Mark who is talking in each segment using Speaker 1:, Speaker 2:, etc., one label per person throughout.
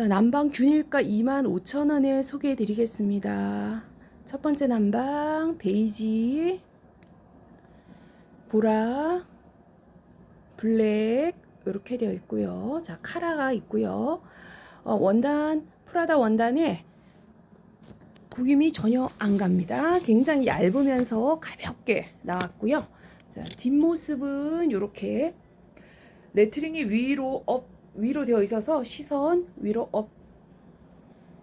Speaker 1: 자, 남방 균일가 25,000원에 소개해 드리겠습니다. 첫 번째 남방 베이지 보라 블랙 이렇게 되어 있고요. 자, 카라가 있고요. 어, 원단 프라다 원단에 구김이 전혀 안 갑니다. 굉장히 얇으면서 가볍게 나왔고요. 자, 뒷모습은 이렇게 레트링이 위로 업 위로 되어 있어서 시선 위로 업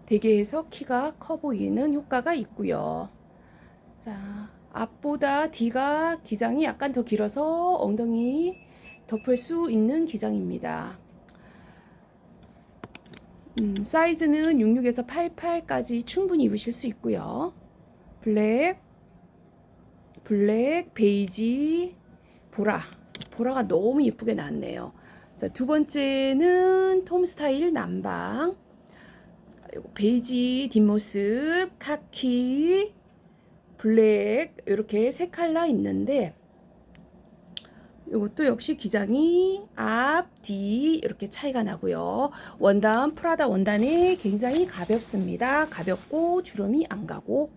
Speaker 1: 되게 해서 키가 커 보이는 효과가 있고요. 자, 앞보다 뒤가 기장이 약간 더 길어서 엉덩이 덮을 수 있는 기장입니다. 음, 사이즈는 66에서 88까지 충분히 입으실 수 있고요. 블랙, 블랙, 베이지, 보라. 보라가 너무 예쁘게 나왔네요. 자, 두 번째는 톰 스타일 남방. 베이지 뒷모습, 카키, 블랙 이렇게 세 컬러 있는데 이것도 역시 기장이 앞, 뒤 이렇게 차이가 나고요. 원단 프라다 원단이 굉장히 가볍습니다. 가볍고 주름이 안 가고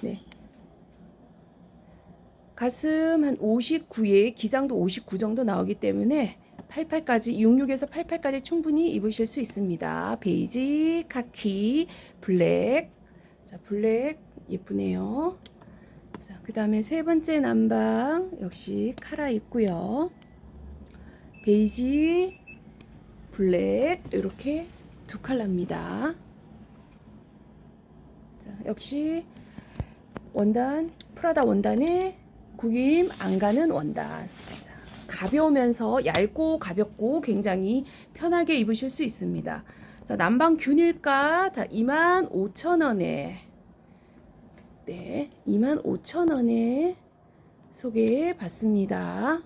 Speaker 1: 네. 가슴 한 59에 기장도 59 정도 나오기 때문에 88까지 66에서 88까지 충분히 입으실 수 있습니다. 베이지, 카키, 블랙. 자, 블랙 예쁘네요. 자, 그다음에 세 번째 남방 역시 카라 있고요. 베이지, 블랙 이렇게 두 컬러입니다. 자, 역시 원단 프라다 원단에 구김 안 가는 원단. 자, 가벼우면서 얇고 가볍고 굉장히 편하게 입으실 수 있습니다. 자, 남방 균일가 다 25,000원에 네, 25,000원에 소개해 봤습니다.